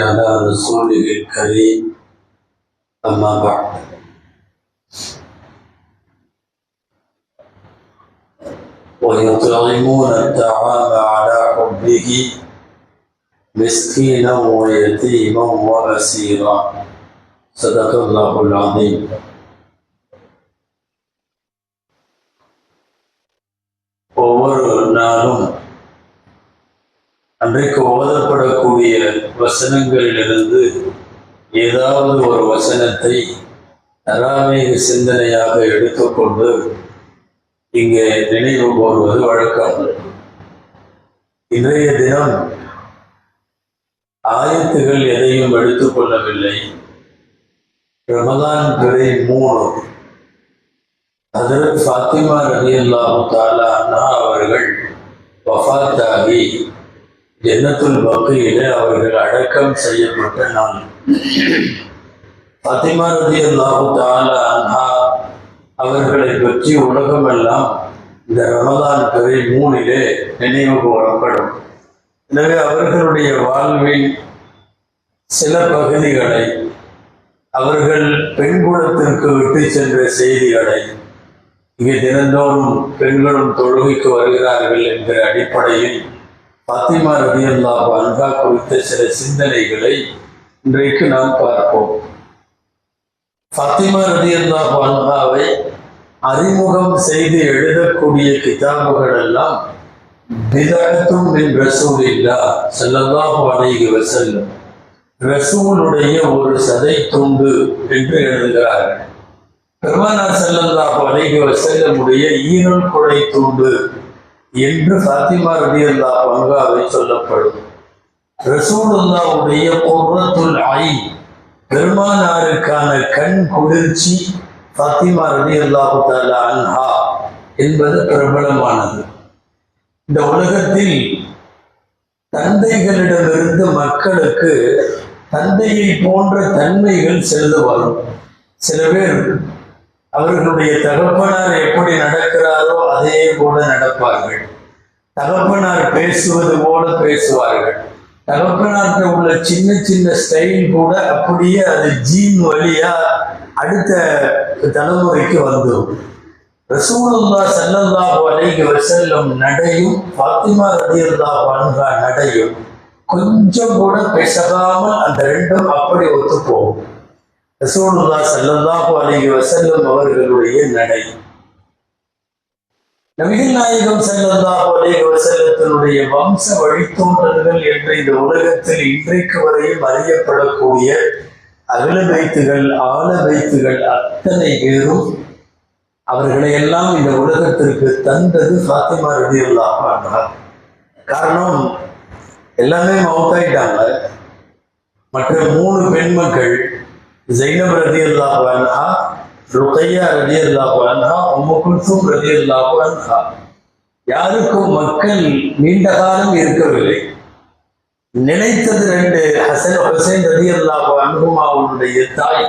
على رسوله الكريم. أما بعد. ويطعمون الطعام على حبه مسكينا ويتيما وأسيرا صدق الله العظيم. அன்றைக்கு ஓதப்படக்கூடிய வசனங்களிலிருந்து ஏதாவது ஒரு வசனத்தை தராமீக சிந்தனையாக எடுத்துக்கொண்டு இங்கே நினைவு போடுவது வழக்கம். இன்றைய தினம் ஆயத்துகள் எதையும் எடுத்துக்கொள்ளவில்லை ரமதான் பிறை மூணு. அதற்கு ஃபாத்திமா ரவி அல்லாஹு தாலா அண்ணா அவர்கள் வஃத்தாகி எண்ணத்துள் பக்கையில அவர்கள் அடக்கம் செய்யப்பட்ட நாள். ஃபாத்திமா ரவி அல்லாஹு தாலா அவர்களை பற்றி உலகமெல்லாம் இந்த ரமதான் துறை மூணிலே நினைவு கூறப்படும். எனவே அவர்களுடைய வாழ்வின் சில பகுதிகளை அவர்கள் பெண்குலத்திற்கு விட்டு சென்ற செய்திகளை இங்கே தினந்தோறும் பெண்களும் தொழுகைக்கு வருகிறார்கள் என்கிற அடிப்படையில் பாத்திமா ரதியல்லா அன்ஹா குறித்த சில சிந்தனைகளை இன்றைக்கு நாம் பார்ப்போம். பாத்திமா ரதியல்லா அன்ஹாவை அறிமுகம் செய்து எழுதக்கூடிய கிதாபுகள் எல்லாம் விதத்தும் மின் ரசூல் இல்லா செல்லல்லாஹு அலைஹி வஸல்லம் ரசூலுடைய ஒரு சதை துண்டு என்று எழுதுகிறார்கள். பெருமானார் செல்லல்லாஹு அலைஹி வஸல்லமுடைய ஈரல் குழை துண்டு என்று ஃபாத்திமா ரலியல்லாஹு பங்காவை சொல்லப்படும். ரசூலுல்லாவுடைய குர்ரத்துல் ஆய் பெருமானாருக்கான கண் குளிர்ச்சி ஃபாத்திமா ரலியல்லாஹு தாலா அன்ஹா என்பது பிரபலமானது. இந்த உலகத்தில் தந்தைகளிடமிருந்து மக்களுக்கு தந்தையை போன்ற தன்மைகள் செல்ல வரும். சில பேர் அவர்களுடைய தகப்பனார் எப்படி நடக்கிறாரோ அதே போல நடப்பார்கள். தகப்பனார் பேசுவது போல பேசுவார்கள். தகப்பனார்கிட்ட உள்ள சின்ன சின்ன ஸ்டைல் கூட அப்படியே அது ஜீன் வழியா அடுத்த தலைமுறைக்கு வந்துடும். ரசூலுல்லா ஸல்லல்லாஹு அலைகி வசல்லம் நடையும் ஃபாத்திமா ரலியல்லாஹு அன்ஹா நடையும். கொஞ்சம் கூட பேசகாமல் அந்த ரெண்டும் அப்படி ஒத்து போகும் ரசூலுல்லா ஸல்லல்லாஹு அலைஹி வசல்லம் அவர்களுடைய நடை. நபிகள் நாயகம் ஸல்லல்லாஹு அலைஹி வசல்லத்தினுடைய வம்ச வழித்தோன்றல்கள் என்ற இந்த உலகத்தில் இன்றைக்கு வரையும் அறியப்படக்கூடிய அகல வைத்துகள் ஆழ வைத்துகள் அத்தனை பேரும் அவர்களை எல்லாம் இந்த உலகத்திற்கு தந்தது ஃபாத்திமா ரலியல்லாஹு அன்ஹா. காரணம் எல்லாமே மவுத்தாயிட்டாங்க. மற்ற மூணு பெண்மக்கள் ஜைனப் ரதி அல்லாஹு அன்ஹா ருக்கையா ரதி அல்லாஹு அன்ஹா உம்மு ரதி அல்லாஹு அன்ஹா யாருக்கும் மக்கள் நீண்ட காலம் இருக்கவில்லை. நினைத்தது ரெண்டு ஹசன் ஹுசைன் ரதி அல்லாஹு அன்ஹுமாவுடைய தாய்.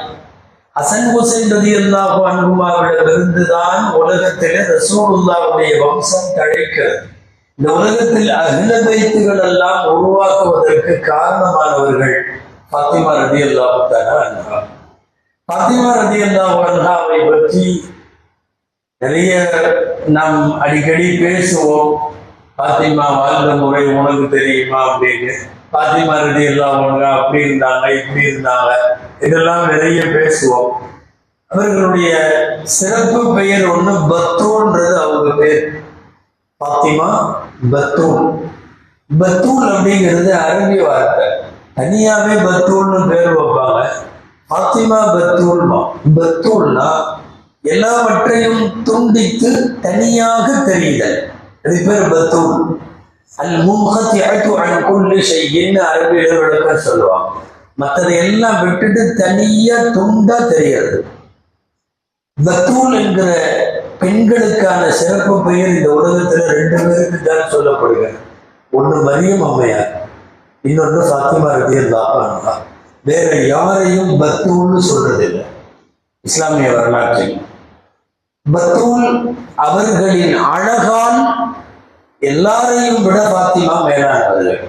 ஹசன் ஹுசைன் ரதி அல்லாஹு அன்ஹுமாவிடமிருந்து தான் உலகத்தில் ரசூலுல்லாவுடைய வம்சம் தழைக்கிறது. இந்த உலகத்தில் அகில வைத்துகள் எல்லாம் உருவாக்குவதற்கு காரணமானவர்கள் பாத்திமா ரதி அல்லாஹு என்றார் பத்திமா ரதி அல்லாஹு அன்ஹாவை பற்றி நிறைய நாம் அடிக்கடி பேசுவோம். பாத்திமா வாழ்ந்த முறை உனக்கு தெரியுமா அப்படின்னு. பாத்திமா ரதி அல்லாஹு அன்ஹா அப்படி இருந்தாங்க இப்படி இருந்தாங்க. இதெல்லாம் நிறைய பேசுவோம். அவர்களுடைய சிறப்பு பெயர் ஒண்ணு பத்தூன்றது அவங்க பேர். பாத்திமா பத்தூன். பத்தூல் அப்படிங்கிறது அரபி வார்த்தை. தனியாவே பத்தூல்னு பேர் வைப்பாங்க. பாத்திமா பத்தூல்மா பத்தூல்னா எல்லாவற்றையும் துண்டித்து தனியாக தெரியுதல். அது பேர் பத்தூல் அல் முகத்தி அழைத்து அன்குள்ளு செய்யின்னு அரபியில் விளக்க சொல்லுவாங்க. மற்றதை எல்லாம் விட்டுட்டு தனியா துண்டா தெரியாது பத்தூல் என்கிற பெண்களுக்கான சிறப்பு பெயர் இந்த உலகத்துல ரெண்டு பேருக்கு தான் சொல்லப்படுகிறது. ஒன்று மரியம் அம்மையார் இன்னொன்று ஃபாத்திமா ரதியல்லாஹு வேற யாரையும் பத்தூல்னு சொல்றதில்லை. இஸ்லாமிய வரலாற்றில். பத்தூல் அவர்களின் அழகால் எல்லாரையும் விட பாத்திமா மேலானவர்கள்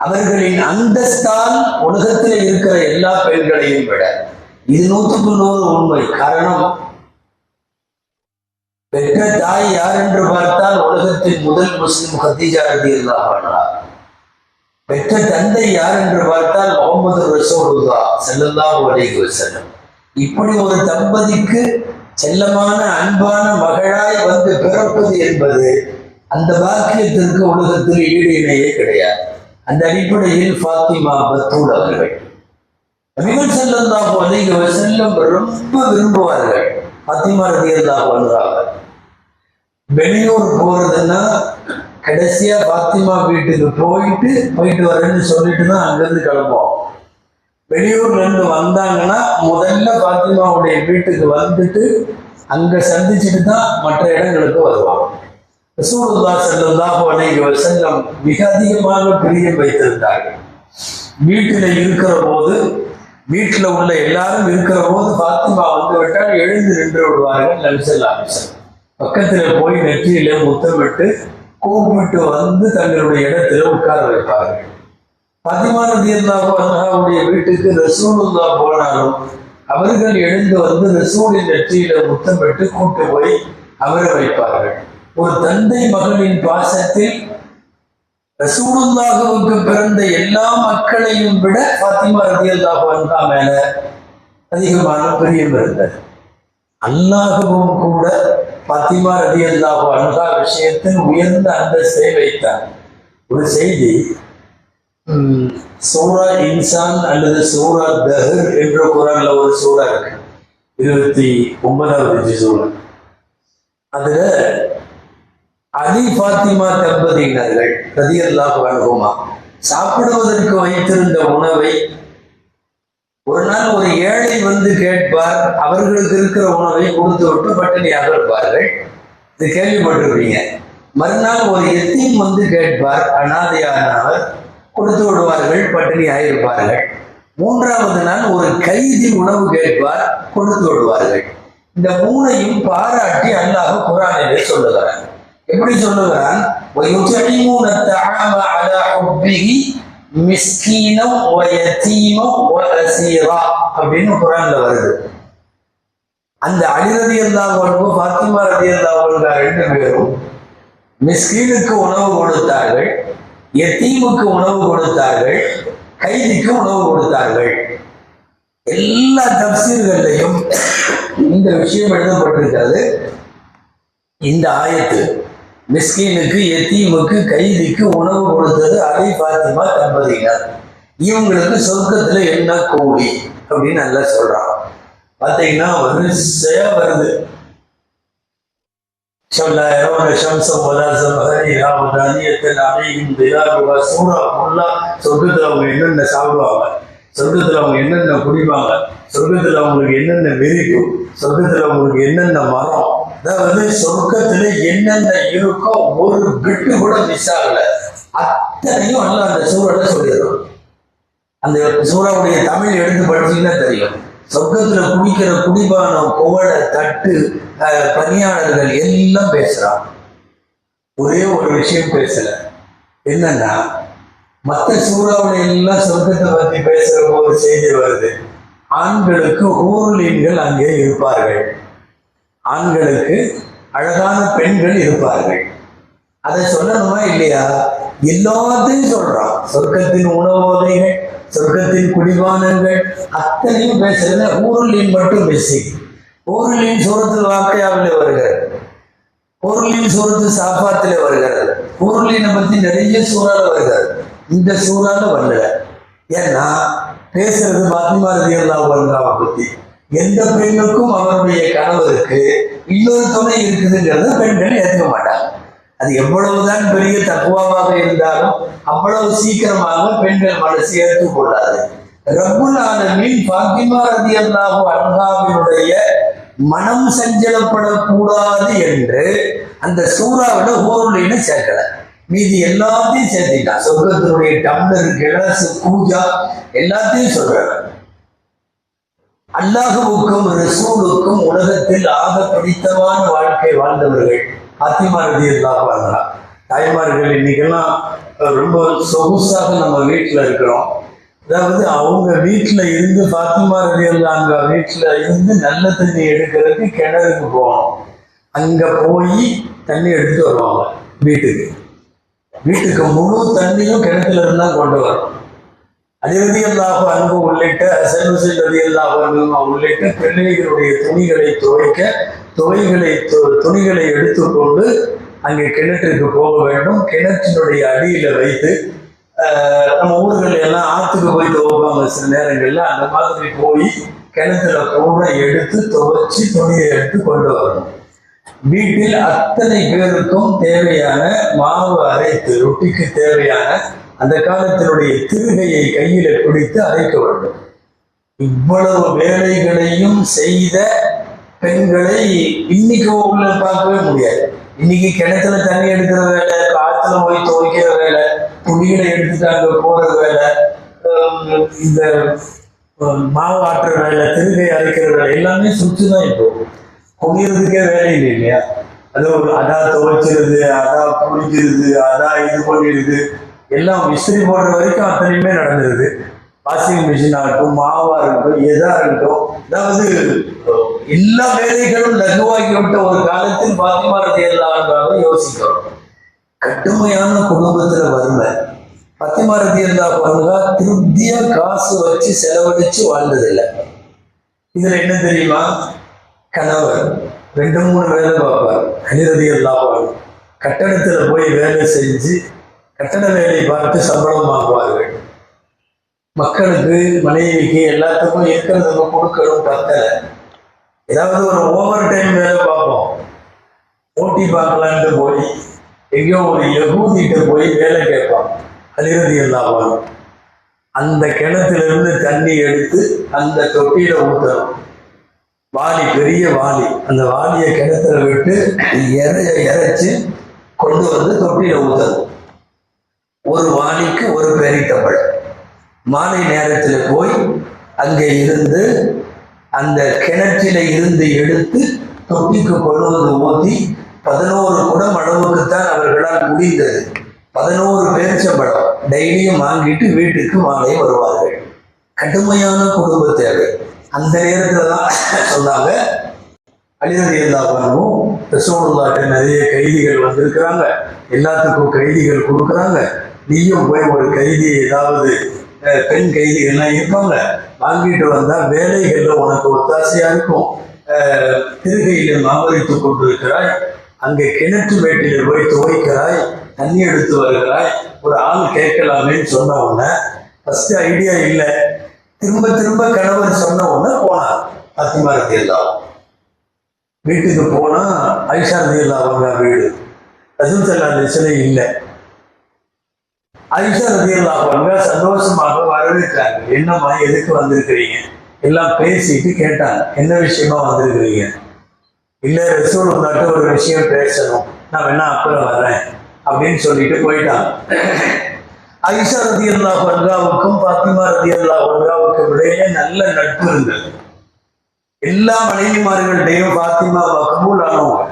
அவர்களின் அந்தஸ்தால் உலகத்தில் இருக்கிற எல்லா பெண்களையும் விட. இது நூற்றுக்கு நூறு உண்மை. காரணம் பெற்ற தாய் யார் என்று பார்த்தால் உலகத்தின் முதல் முஸ்லிம் ஹத்தீஜா ரதி அல்லாஹ் பெற்ற தந்தை யார் என்று பார்த்தால் முகமது ரசூலுல்லா ஸல்லல்லாஹு அலைஹி வஸல்லம். இப்படி ஒரு தம்பதிக்கு செல்லமான அன்பான மகளாய் வந்து பிறப்பது என்பது அந்த பாக்கியத்திற்கு உலகத்தில் ஈடு இணையே கிடையாது. அந்த அடிப்படையில் ஃபாத்திமா பத்தூல் அவர்கள். நபிகள் ஸல்லல்லாஹு அலைஹி வஸல்லம் ரொம்ப விரும்புவார்கள். ஃபாத்திமா ரலியல்லாஹு அன்ஹா வெளியூர் போறதுன்னா கடைசியா பாத்திமா வீட்டுக்கு போயிட்டு போயிட்டு வரேன்னு சொல்லிட்டு தான் அங்கிருந்து கிளம்புவோம். வெளியூர்ல இருந்து வந்தாங்கன்னா முதல்ல பாத்திமாவுடைய வீட்டுக்கு வந்துட்டு அங்க சந்திச்சுட்டு தான் மற்ற இடங்களுக்கு வருவாங்க. ரசூலுல்லா ஸல்லல்லாஹு அலைஹி வஸல்லம் மிக அதிகமாக பிரியம் வைத்திருந்தார்கள் வீட்டில் இருக்கிற போது வீட்டில் உள்ள எல்லாரும் இருக்கிற போது பாத்திமா வந்து விட்டால் எழுந்து நின்று விடுவார்கள் நபிசல்லா பக்கத்தில் போய் நெற்றியில முத்தமிட்டு கூப்பிட்டு வந்து தங்களுடைய இடத்துல உட்கார வைப்பார்கள். பதிமான தீர்ந்தாவுடைய வீட்டுக்கு ரசூலுல்லா போனாலும் அவர்கள் எழுந்து வந்து ரசூலின் நெற்றியில முத்தமிட்டு கூட்டு போய் அமர வைப்பார்கள். ஒரு தந்தை மகனின் பாசத்தில் ரசூலுல்லாஹுவுக்கு பிறந்த எல்லா மக்களையும் விட பாத்திமா ரதியல்லாஹு அன்ஹா மேல அதிகமான பிரியம் இருந்தது. அல்லாஹுவும் கூட பாத்திமா ரதியல்லாஹு அன்ஹா விஷயத்தில் உயர்ந்த அந்தஸ்தை வைத்தார். ஒரு செய்தி சூரா இன்சான் அல்லது சூரா தஹர் என்ற குரல்ல ஒரு சூறா இருக்கு. இருபத்தி ஒன்பதாவது சூறா. அதுல அலி பாத்திமா தம்பதியினர்கள் ரதியல்லாஹு அன்ஹுமா சாப்பிடுவதற்கு வைத்திருந்த உணவை ஒரு நாள் ஒரு ஏழை வந்து கேட்பார் அவர்களுக்கு இருக்கிற உணவை கொடுத்து விட்டு பட்டினியாக இருப்பார்கள். இது கேள்விப்பட்டிருப்பீங்க. மறுநாள் ஒரு எத்தீம் வந்து கேட்பார் அனாதையானவர் கொடுத்து விடுவார்கள் பட்டினியாக இருப்பார்கள். மூன்றாவது நாள் ஒரு கைதி உணவு கேட்பார் கொடுத்து விடுவார்கள். இந்த மூணையும் பாராட்டி அல்லாஹ் குரானிலே சொல்லுகிறான். எப்படி சொல்லுகிறான்? மிஸ்கீனம் ஒயத்தீமம் ஒசீரா அப்படின்னு குரான்ல வருது. அந்த அலி ரதி அல்லாஹ் பாத்திமா ரதி அல்லாஹ் ரெண்டு பேரும் மிஸ்கீனுக்கு உணவு கொடுத்தார்கள் எத்தீமுக்கு உணவு கொடுத்தார்கள் கைதிக்கு உணவு கொடுத்தார்கள். எல்லா தப்சீர்களையும் இந்த விஷயம் எழுதப்பட்டிருக்கிறது. இந்த ஆயத்து மிஸ்கீனுக்கு எத்தீமுக்கு கைதிக்கு உணவு கொடுத்தது அலை பாத்திமா தம்பதியினர் இவங்களுக்கு சொர்க்கத்துல என்ன கூலி அப்படின்னு நல்லா சொல்றான். பாத்தீங்கன்னா வரிசையா வருது. சொல்லாயிரம் லட்சம் வலாசம் ஹரியா தானியத்தில் அமையும் தியாகுவா சூறா ஃபுல்லா சொர்க்கத்துல அவங்க என்னென்ன சாப்பிடுவாங்க? சொர்க்கத்துல அவங்க என்னென்ன குடிப்பாங்க? சொர்க்கத்துல அவங்களுக்கு என்னென்ன விரிக்கும் சொர்க்கத்துல அவங்களுக்கு என்னென்ன மரம்? அதாவது சொர்க்கத்துல என்னென்ன இருக்கோ ஒரு பிட்டு கூட மிஸ் ஆகல. அத்தனையும் நல்லா அந்த சூழலை சொல்லிடுறோம் அந்த சூறாவுடைய தமிழ் எடுத்து படிச்சீங்கன்னா தெரியும். சொர்க்கத்துல குடிக்கிற குடிபானம் குவளை தட்டு பணியாளர்கள் எல்லாம் பேசுறான். ஒரே ஒரு விஷயம் பேசல. என்னன்னா மற்ற சூறாவுல எல்லாம் சொர்க்கத்தை பத்தி பேசுற ஒரு செய்தி வருது. ஆண்களுக்கு ஊர்லீன்கள் அங்கே இருப்பார்கள். ஆண்களுக்கு அழகான பெண்கள் இருப்பார்கள். அதை சொல்லணுமா இல்லையா? எல்லாத்தையும் சொல்றான். சொர்க்கத்தின் உணவோதைகள் சொர்க்கத்தின் குடிவானங்கள் அத்தனையும் பேசுறது ஊருளின் மட்டும் பேசி. ஊருளின் சூரத்தில் வாக்கையாவில் வருகிறது. ஊருளின் சூரத்து சாப்பாத்திலே வருகிறது. ஊருளினை பத்தி நிறைய சூறால வருகிறது. இந்த சூறால வரல. ஏன்னா பேசுறது பாத்திமா ரவி அல்லா பத்தி. எந்த பெண்ணுக்கும் அவருடைய கணவருக்கு இன்னொரு துணை இருக்குதுங்கிறத பெண்கள் ஏற்றுக்க மாட்டாங்க. அது எவ்வளவுதான் பெரிய தக்குவமாக இருந்தாலும் அவ்வளவு சீக்கிரமாக பெண்கள் மனசு ஏற்றுக்கொள்ளாது ரகுலான ஆலமீன் பாத்திமா ரதியல்லாஹு அன்ஹாவினுடைய மனம் சஞ்சலப்படக்கூடாது என்று அந்த சூறாவில ஊருளின்னு சேர்க்கல. மீதி எல்லாத்தையும் சேர்த்திட்டான். சொர்க்கத்தினுடைய டம்ளர் கிளாஸ் பூஜா எல்லாத்தையும் சொல்றாங்க அல்லாஹுவுக்கும் ரசூலுக்கும் உலகத்தில் ஆக பிடித்தமான வாழ்க்கை வாழ்ந்தவர்கள் பாத்திமா ரதி அல்லாஹ் தாய்மார்கள் இன்னைக்கெல்லாம் ரொம்ப சொகுசாக நம்ம வீட்டில் இருக்கிறோம். அதாவது அவங்க வீட்டில் இருந்து பாத்திமா ரதியல்லாங்க வீட்டில் இருந்து நல்ல தண்ணி எடுக்கிறதுக்கு கிணறுக்கு போகணும். அங்கே போய் தண்ணி எடுத்துட்டு வருவாங்க வீட்டுக்கு. வீட்டுக்கு முழு தண்ணியும் கிணத்துல இருந்தால் கொண்டு வரும் வரணும் அதிரதியல்லாக அன்பு உள்ளிட்ட செல்வசில் ரதியல்லாக உள்ளிட்ட பிள்ளைகளுடைய துணிகளை துவைக்க துவைகளை துணிகளை எடுத்துக்கொண்டு அங்கே கிணற்றுக்கு போக வேண்டும். கிணற்றினுடைய அடியில் வைத்து நம்ம ஊர்கள் எல்லாம் ஆற்றுக்கு போய் துவைப்பாங்க சில நேரங்களில். அந்த மாதிரி போய் கிணத்துல கூட எடுத்து துவைச்சி துணியை எடுத்து கொண்டு வரணும். வீட்டில் அத்தனை பேருக்கும் தேவையான மாவு அரைத்து ரொட்டிக்கு தேவையான அந்த காலத்தினுடைய திருகையை கையில பிடித்து அழைக்க வேண்டும். இவ்வளவு வேலைகளையும் செய்த பெண்களை இன்னைக்கு உள்ள பார்க்கவே முடியாது. இன்னைக்கு கிணத்துல தண்ணி எடுக்கிற வேலை காத்துல போய் துவைக்கிற வேலை துணிகளை எடுத்துட்டாங்க போற வேலை இந்த மாவு ஆட்டுற வேலை திருகை அரைக்கிற வேலை எல்லாமே சுற்று தான் இப்போ. குடிக்கிறதுக்கே வேலை இல்லை இல்லையா? அது ஒரு அதா துவைச்சிருது அதா குளிக்கிறது அதா இது பண்ணிடுது. எல்லாம் விசிறி போடுற வரைக்கும் அத்தனையுமே நடந்துருது. வாஷிங் மிஷின் ஆகட்டும் மாவா இருக்கட்டும் எதா இருக்கட்டும் அதாவது எல்லா வேலைகளும் லகுவாக்கி விட்ட ஒரு காலத்தில் பாத்திமாரத்தை எல்லாம் யோசிக்கிறோம். கடுமையான குடும்பத்துல வறுமை. பத்திமாரதி இருந்தா பாருங்க திருப்தியா காசு வச்சு செலவழிச்சு வாழ்ந்ததில்லை. இதுல என்ன தெரியுமா? கணவர் ரெண்டு மூணு வேலை பார்ப்பார். அனிரதி எல்லாம் கட்டணத்துல போய் வேலை செஞ்சு கட்டட வேலை பார்த்து சம்பளம் வாங்குவார்கள்? மக்களுக்கு மனைவிக்கு எல்லாத்துக்கும் இருக்கிறதுக்கு கொடுக்கணும் பத்தல. ஏதாவது ஒரு ஓவர் டைம் வேலை பார்ப்போம். ஓட்டி பார்க்கலான்ட்டு போய் எங்கேயோ ஒரு எகூதிட்டு போய் வேலை கேட்பான் அலிரதி இல்லாமல் அந்த கிணத்துலேருந்து தண்ணி எடுத்து அந்த தொட்டியில ஊற்றணும் வாளி பெரிய வாளி. அந்த வாளியை கிணத்துல விட்டு இறைய இறைச்சி கொண்டு வந்து தொட்டியில ஊற்றணும் ஒரு வாளிக்கு ஒரு பேரிட்டப்பழம் மாலை நேரத்தில் போய் அங்கே இருந்து அந்த கிணற்றில இருந்து எடுத்து தொட்டிக்கு கொள்வது ஊற்றி பதினோரு குடம் அளவுக்குத்தான் அவர்களால் முடிந்தது. பதினோரு பேரிச்சம்பழம் டெய்லியும் வாங்கிட்டு வீட்டுக்கு மாலை வருவார்கள். கடுமையான குடும்ப தேவை. அந்த நேரத்தில் தான் சொன்னாங்க. அலிரதி எல்லாரும் நிறைய கைதிகள் வந்திருக்கிறாங்க. எல்லாத்துக்கும் கைதிகள் கொடுக்குறாங்க. நீயும் போய் ஒரு கைதி ஏதாவது பெண் கைதிகள்லாம் இருப்பாங்க. வாங்கிட்டு வந்தால் வேலைகளில் உனக்கு ஒத்தாசையாக இருக்கும். திருகையில் திருகையில மாவரித்து கொண்டிருக்கிறாய். அங்கே கிணற்று வேட்டியில் போய் துவைக்கிறாய். தண்ணி எடுத்து வருகிறாய். ஒரு ஆள் கேட்கலாமேன்னு சொன்ன உடனே ஃபஸ்ட்டு ஐடியா இல்லை. திரும்ப திரும்ப கணவர் சொன்ன உடனே போனார். பத்திமா ரத்தியல்லா வீட்டுக்கு போனால் ஐஷா ரத்தியல்லா அவங்க வீடு. ரசூல் சல்லா சிலை இல்லை. ஐஷா ரதியல்லாங்க சந்தோஷமாக வரவேற்றாங்க. என்னம்மா எதுக்கு வந்திருக்கிறீங்க? எல்லாம் பேசிட்டு கேட்டாங்க. என்ன விஷயமா வந்திருக்கிறீங்க? இல்லை ரசூல் உங்கள்கிட்ட ஒரு விஷயம் பேசணும். நான் வேணா அப்புறம் வர்றேன் அப்படின்னு சொல்லிட்டு போயிட்டாங்க. ஐஷா ரதி அல்லா பர்காவுக்கும் பாத்திமா ரதி அல்லா பர்காவுக்கும் இடையே நல்ல நட்பு இருந்தது. எல்லா மனைவிமார்கள்டையும் பாத்திமா கபூல் ஆனவங்க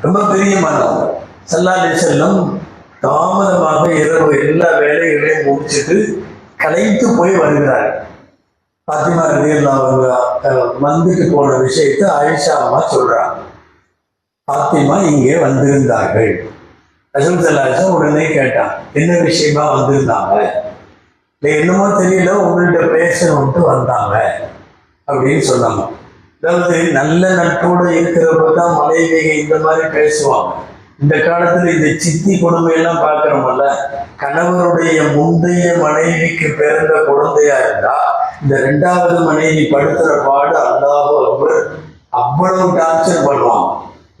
ரொம்ப பிரியமானவங்க. சல்லாலே செல்லும் தாமதமாக இரவு எல்லா வேலைகளையும் முடிச்சுட்டு கலைத்து போய் வருகிறார். பாத்திமா ரதி வந்துட்டு போன விஷயத்தை ஆயிஷா அம்மா சொல்றாங்க. பாத்திமா இங்கே வந்திருந்தார்கள். ரசூல் உடனே கேட்டான் என்ன விஷயமா வந்திருந்தாங்க? இல்லை என்னமோ தெரியல உங்கள்கிட்ட பேசணும்ட்டு வந்தாங்க அப்படின்னு சொன்னாங்க. அதாவது நல்ல நட்போடு இருக்கிறப்ப தான் மனைவிக இந்த மாதிரி பேசுவாங்க. இந்த காலத்துல இந்த சித்தி கொடுமை எல்லாம் பார்க்கிறோம்ல கணவருடைய முந்தைய மனைவிக்கு பிறந்த குழந்தையா இருந்தா இந்த ரெண்டாவது மனைவி படுத்துற பாடு அல்லாஹ் அக்பர் அவ்வளவு டார்ச்சர் பண்ணுவான்.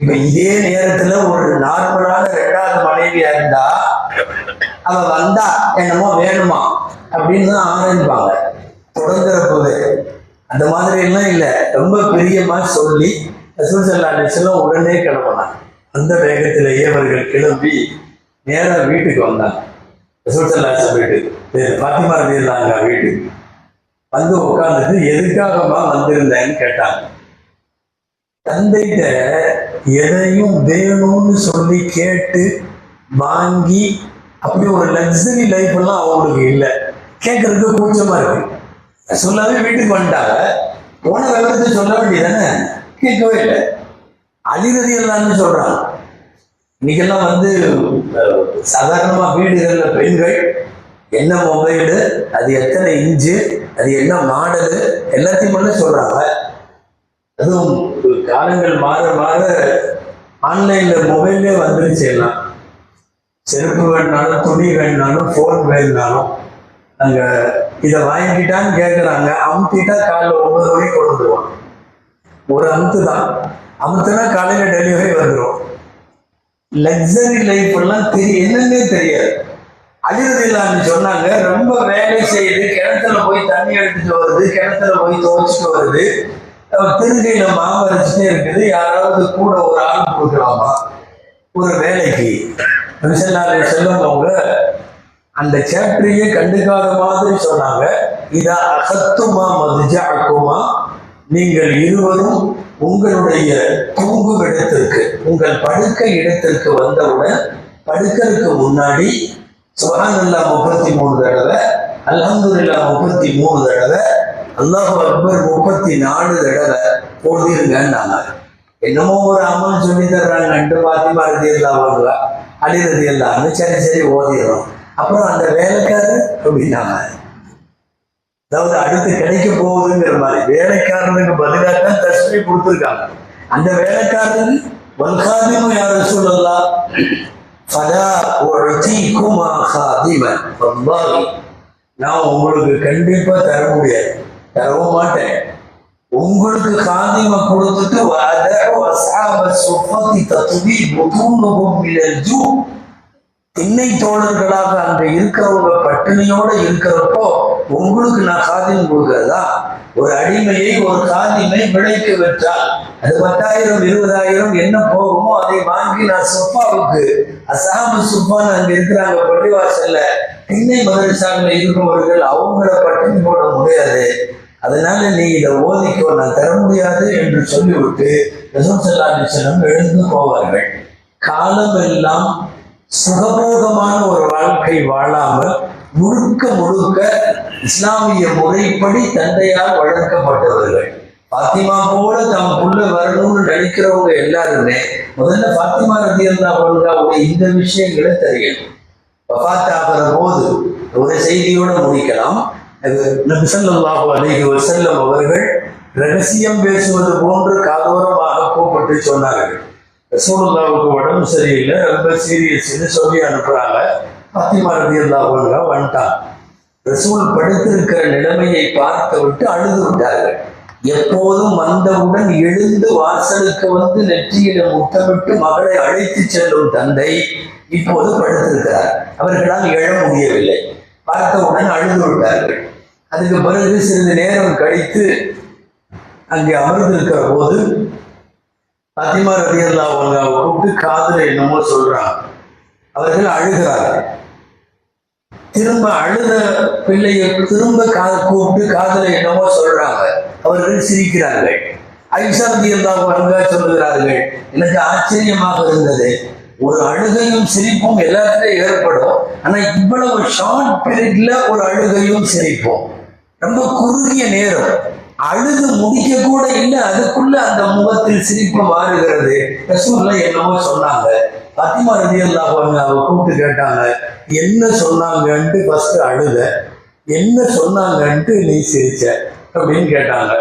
இப்ப இதே நேரத்துல ஒரு நார்மலான ரெண்டாவது மனைவியா இருந்தா அவ வந்தா என்னமோ வேணுமா அப்படின்னு தான் ஆரம்பிப்பாங்க. தொடங்குறப்பவே அந்த மாதிரி எல்லாம் இல்ல. ரொம்ப பிரியமா சொல்லி ரசூல் சல்லா அலிஸ்லாம் உடனே கிளம்பினாங்க. அந்த வேகத்திலேயே அவர்கள் கிளம்பி நேராக வீட்டுக்கு வந்தாங்க. ரசூல் வீட்டுக்கு பாத்திமா இருந்தாங்க வீட்டுக்கு வந்து உட்காந்துட்டு எதுக்காகமா வந்திருந்தேன்னு கேட்டாங்க. தந்தைகிட்ட எதையும் வேணும்னு சொல்லி கேட்டு வாங்கி அப்படி ஒரு லக்ஸரி லைஃப் எல்லாம் அவங்களுக்கு இல்லை. கேட்கறதுக்கு கூச்சமா இருக்கு. சொல்லாவே வீட்டுக்கு வந்துட்டாங்க. போன விவரத்தை சொல்ல வேண்டியதானே கேட்கவே இல்லை. அழிரதி எல்லாம்னு சொல்றாங்க. இன்னைக்கெல்லாம் வந்து சாதாரணமா வீடுகள்ல பெண்கள் என்ன மொபைலு அது எத்தனை இன்ச்சு அது என்ன மாடலு எல்லாத்தையும் பண்ண சொல்றாங்க. அதுவும் காலங்கள் மாற மாற ஆன்லைன்ல மொபைல்லே வந்துருச்சு எல்லாம். செருப்பு வேணுனாலும் துணி வேணுனாலும் ஃபோன் வேணுனாலும் அங்க இதை வாங்கிட்டான்னு கேட்குறாங்க அமுத்திட்டா காலைல ஒன்பது மணிக்கு கொண்டு வந்துருவாங்க. ஒரு அமுத்து தான். அமுத்துனா காலையில டெலிவரி வந்துடும் லக்ஸரி லைஃப் எல்லாம் தெரியும் என்னன்னே தெரியாது. அழுறது சொன்னாங்க. ரொம்ப வேலை செய்யுது கிணத்துல போய் தண்ணி எடுத்துட்டு வருது கிணத்துல போய் துவைச்சிட்டு வருது. அஹ் திருகையில மாவு இருக்குது. யாராவது கூட ஒரு ஆள் கொடுக்கலாமா? ஒரு வேலைக்கு. மிஷனாரி செல்லும்போங்க அந்த சேப்டரையே கண்டுக்காத மாதிரி சொன்னாங்க. இதா அகத்துமா மதுஜாக்குமா நீங்கள் இருவரும் உங்களுடைய தூங்கும் இடத்திற்கு உங்கள் படுக்கை இடத்திற்கு வந்தவுடன் படுக்கிறதுக்கு முன்னாடி சுபஹானல்லா முப்பத்தி மூணு தடவை அலமதுல்லா முப்பத்தி மூணு தடவை அல்லாஹ் அக்பர் முப்பத்தி நாலு தடவை போதிருங்கன்னாங்க என்னமோ ஒரு அமல் சொல்லி தர்றாங்கன்ட்டு பாத்திமா ரதி எல்லாம் வாங்குவா ரதி எல்லாம் சரி சரி ஓதிடுறோம் அப்புறம் அந்த வேலைக்காரர் அப்படின்னாங்க. அதாவது அடுத்து கிடைக்க போகுதுங்கிற மாதிரி வேலைக்காரனுக்கு பதிலாக தான் தஸ்மி கொடுத்துருக்காங்க. அந்த வேலைக்காரன் வல்காதிமும் யாரும் சொல்லலாம் ஃபதா உழத்திக்குமா காதிமன் வல்லாஹி நான் உங்களுக்கு கண்டிப்பா தர முடியாது. தரவும் மாட்டேன். உங்களுக்கு காதிம கொடுத்துட்டு வஅதஉ அஸ்ஹாப சுஃபத்தி தத்வி புதூனுஹும் மினல் திண்ணை தோழர்களாக அங்க இருக்கிறவங்க பட்டினியோட இருக்கிறப்போ உங்களுக்கு நான் காதியம் கொடுக்கிறதா ஒரு அடிமையை ஒரு காதிமை விளைக்க விற்றால் அது பத்தாயிரம் இருபதாயிரம் என்ன போகுமோ அதை வாங்கி நான் சுப்பாவுக்கு அசாமு சுப்பான்னு அங்க இருக்கிறாங்க பள்ளிவாசல்ல திண்ணை மதரசாவில் இருக்கிறவர்கள் அவங்கள பட்டினி போட முடியாது. அதனால நீ இதை ஓதிக்கோ நான் தர முடியாது என்று சொல்லிவிட்டு ரசூல் ஸல்லல்லாஹு எழுந்து போவார்கள். காலம் எல்லாம் சுகபோகமான ஒரு வாழ்க்கை வாழாமல் முழுக்க முழுக்க இஸ்லாமிய முறைப்படி தந்தையால் வளர்க்கப்பட்டவர்கள். பாத்திமா போல தம் புள்ள வரணும்னு நினைக்கிறவங்க எல்லாருமே முதல்ல பாத்திமா ரதி அல்லா அவருடைய இந்த விஷயங்களை தெரியணும் வஃபாத் போது ஒரு செய்தியோட முடிக்கலாம். அது நபி அலைஹி வஸல்லம் அவர்கள் ரகசியம் பேசுவது போன்று காதோரமாக கூப்பிட்டு சொன்னார்கள். ரசூலுல்லாவுக்கு உடம்பு சரியில்லை ரொம்ப சீரியஸ் சொல்லி அனுப்புறாங்க. பத்திமா ரதி அவங்க வந்துட்டான் ரசூல் படுத்திருக்கிற நிலைமையை பார்த்து விட்டு அழுது விட்டார்கள். எப்போதும் வந்தவுடன் எழுந்து வாசலுக்கு வந்து நெற்றியில முத்தமிட்டு மகளை அழைத்து செல்லும் தந்தை இப்போது படுத்திருக்கிறார். அவர்களால் எழ முடியவில்லை. பார்த்தவுடன் அழுது விட்டார்கள். அதுக்கு பிறகு சிறிது நேரம் கழித்து அங்கே அமர்ந்திருக்கிற போது பாத்திமா ரதியல்லா அவங்க கூப்பிட்டு காதல என்னமோ சொல்றாங்க. அவர்கள் அழுகிறார்கள். திரும்ப அழுத பிள்ளையை திரும்ப காத கூப்பிட்டு காதல என்னமோ சொல்றாங்க. அவர்கள் சிரிக்கிறார்கள். ஐஷா ரதியல்லா அவங்க சொல்லுகிறார்கள் எனக்கு ஆச்சரியமாக இருந்தது. ஒரு அழுகையும் சிரிப்பும் எல்லாத்துலயும் ஏற்படும். ஆனா இவ்வளவு ஷார்ட் பீரியட்ல ஒரு அழுகையும் சிரிப்பும். ரொம்ப குறுகிய நேரம். அழுது முடிக்க கூட இல்லை. அதுக்குள்ள அந்த முகத்தில் சிரிப்பு மாறுகிறது. ரசூல்ல என்னமோ சொன்னாங்க. பத்திமா ரவி அல்லாஹ் கூப்பிட்டு கேட்டாங்க என்ன சொன்னாங்கன்ட்டு ஃபர்ஸ்ட் அழுத. என்ன சொன்னாங்கன்ட்டு நீ சிரிச்ச? அப்படின்னு கேட்டாங்க.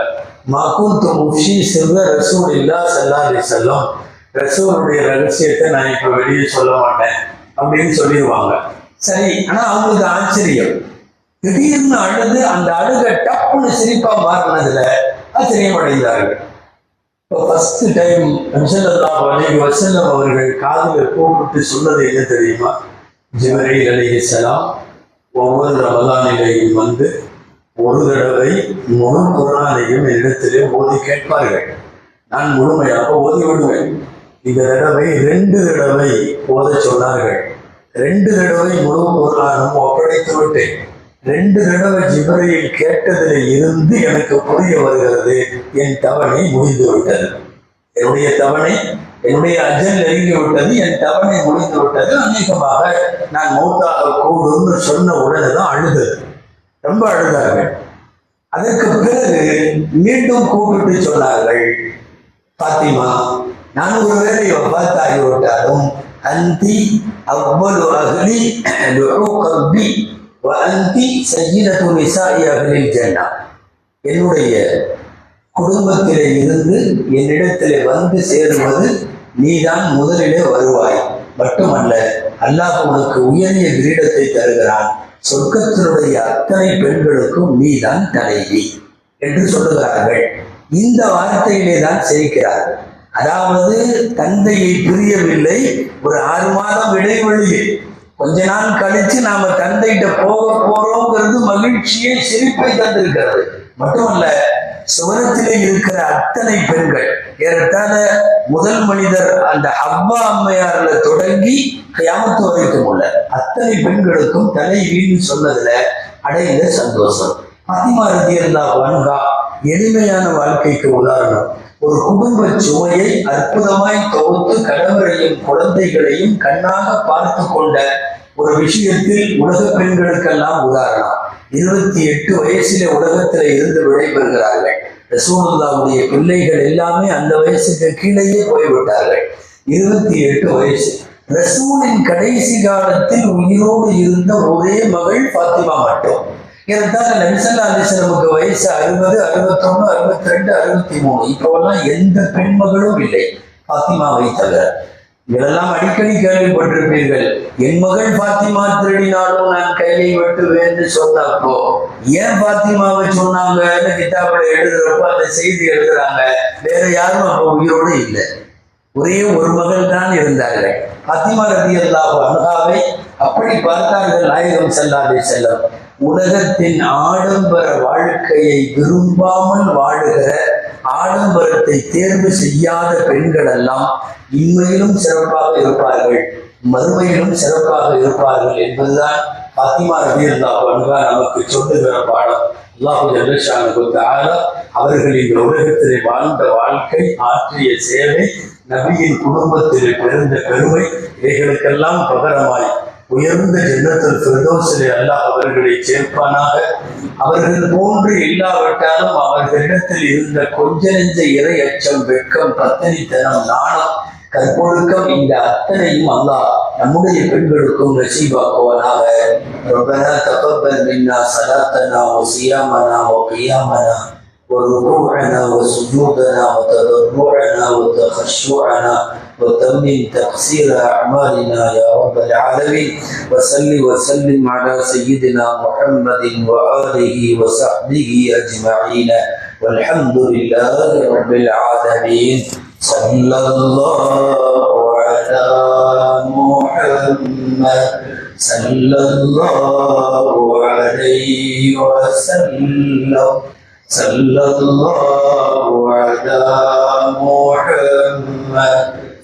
மகுந்து முஷி சிவ ரசூல் இல்லா சல்லா செல்லும் செல்லம் ரசூலுடைய ரகசியத்தை நான் இப்ப வெளியே சொல்ல மாட்டேன் அப்படின்னு சொல்லிடுவாங்க. சரி ஆனா அவங்களுக்கு ஆச்சரியம். திடீர்னு அழுது அந்த அழுக டப்புன்னு சிரிப்பா மாறினதுல ஆச்சரியமடைந்தார்கள். இப்போ ஃபர்ஸ்ட் டைம் நம்சல்லாஹ் அலைஹி அவர்கள் காதில் கூப்பிட்டு சொன்னது என்ன தெரியுமா? ஜிப்ரீல் அலைஹிஸ்ஸலாம் ஒவ்வொரு ரமதானிலையும் வந்து ஒரு தடவை முழு குரானையும் என்னிடத்திலே ஓதி கேட்பார்கள். நான் முழுமையாக ஓதி விடுவேன். இந்த தடவை ரெண்டு தடவை ஓத சொன்னார்கள். ரெண்டு தடவை முழு குரானும் ஒப்படைத்து விட்டேன். ரெண்டு தடவை ஜிபரையில் கேட்டதில் இருந்து எனக்கு புரிய வருகிறது என் தவணை முடிந்து விட்டது. என்னுடைய தவணை என்னுடைய அஜல் நெருங்கி விட்டது என் தவணை முடிந்து விட்டது. அநேகமாக நான் மௌத்தாக கூடும்னு சொன்ன உடனே தான் அழுது ரொம்ப அழுதார்கள். அதற்கு பிறகு மீண்டும் கூப்பிட்டு சொன்னார்கள் பாத்திமா நான் ஒருவேளை வபாத்தாகிவிட்டாலும் அந்தி அவ்வளவு அகலி கல்வி அந்தி சஜினத்து நிசாயி அகலில் ஜென்னா. என்னுடைய குடும்பத்திலே இருந்து என்னிடத்திலே வந்து சேருவது நீதான் முதலிலே வருவாய். மட்டுமல்ல அல்லாஹ் உனக்கு உயரிய கிரீடத்தை தருகிறான். சொர்க்கத்தினுடைய அத்தனை பெண்களுக்கும் நீதான் தலைவி என்று சொல்லுகிறார்கள். இந்த வார்த்தையிலே தான் சிரிக்கிறார்கள். அதாவது தந்தையை புரியவில்லை ஒரு ஆறு மாதம் இடைவெளியில் கொஞ்ச நாள் கழிச்சு நாம தந்தைகிட்ட போக போறோங்கிறது மகிழ்ச்சியை சிரிப்பை தந்திருக்கிறது. மட்டுமல்ல சுவனத்திலே இருக்கிற அத்தனை பெண்கள் ஏறத்தாழ முதல் மனிதர் அந்த அவ்வா அம்மையார்ல தொடங்கி கியாமத்து வரைக்கும் உள்ள அத்தனை பெண்களுக்கும் தலை தலைவின்னு சொன்னதுல அடைந்த சந்தோஷம். பாத்திமா ரதி அல்லாஹ் வன்கா எளிமையான வாழ்க்கைக்கு உதாரணம் ஒரு குடும்ப சுமையை அற்புதமாய் தொகுத்து கணவரையும் குழந்தைகளையும் கண்ணாக பார்த்து கொண்ட ஒரு விஷயத்தில் உலக பெண்களுக்கெல்லாம் உதாரணம். இருபத்தி எட்டு வயசுல உலகத்துல இருந்து விடைபெறுகிறார்கள். ரசூலுல்லாவுடைய பிள்ளைகள் எல்லாமே அந்த வயசுக்கு கீழேயே போய்விட்டார்கள். இருபத்தி எட்டு வயசு. ரசூலின் கடைசி காலத்தில் உயிரோடு இருந்த ஒரே மகள் பாத்திமா மட்டும். ஏறத்தாழ நபிசல்லா அலிஸ்லமுக்கு வயசு அறுபது அறுபத்தொன்னு அறுபத்தி ரெண்டு அறுபத்தி மூணு. இப்போவெல்லாம் எந்த பெண்மகளும் இல்லை. பாத்திமாவை தவிர. இதெல்லாம் அடிக்கடி கேள்விப்பட்டிருப்பீர்கள். என் மகள் பாத்திமா திருடினாலும் நான் கையை வெட்டுவேன்னு சொன்னப்போ ஏன் பாத்திமாவை சொன்னாங்கன்னு கிதாபில் எழுதுறப்போ அந்த செய்தி எழுதுறாங்க. வேற யாரும் அப்ப உயிரோடு இல்லை. ஒரே ஒரு மகள் தான் இருந்தார்கள். பாத்திமா ரதி அல்லாஹ் அனுகாவை அப்படி பார்த்தார்கள் நாயகம் செல்லாதே செல்லம் உலகத்தின் ஆடம்பர வாழ்க்கையை விரும்பாமல் வாழுகிற ஆடம்பரத்தை தேர்வு செய்யாத பெண்கள் எல்லாம் இன்மையிலும் சிறப்பாக இருப்பார்கள் மறுமையிலும் சிறப்பாக இருப்பார்கள் என்பதுதான் பத்திமா ரபி அல்லாஹ் நமக்கு சொல்லுகிற பாடம். அல்லாஹு ஜல்லஷானுக்கு தார அவர்கள் இந்த உலகத்திலே வாழ்ந்த வாழ்க்கை ஆற்றிய சேவை நபியின் குடும்பத்திலே பிறந்த பெருமை இவைகளுக்கெல்லாம் பகரமாய் உயர்ந்த ஜன்னத்தில் பிரதோசிலே அல்லாஹ் அவர்களை சேர்ப்பானாக அவர்கள் போன்று இல்லாவிட்டாலும் அவர்களிடத்தில் இருந்த கொஞ்ச நெஞ்ச இறை அச்சம் வெட்கம் பத்தனித்தனம் நாணம் கற்பொழுக்கம் இந்த அத்தனையும் அல்லாஹ் நம்முடைய பெண்களுக்கும் நசீபாக்குவனாக ربنا تقبل منا صلاتنا وصيامنا وقيامنا وركوعنا وسجودنا وتضرعنا وتخشعنا وتمم تقصير أعمالنا يا رب العالمين. وصل وسلم على سيدنا محمد وآله وصحبه أجمعين. والحمد لله رب العالمين. صلى الله على محمد. صلى الله عليه وسلم. صلى الله على محمد.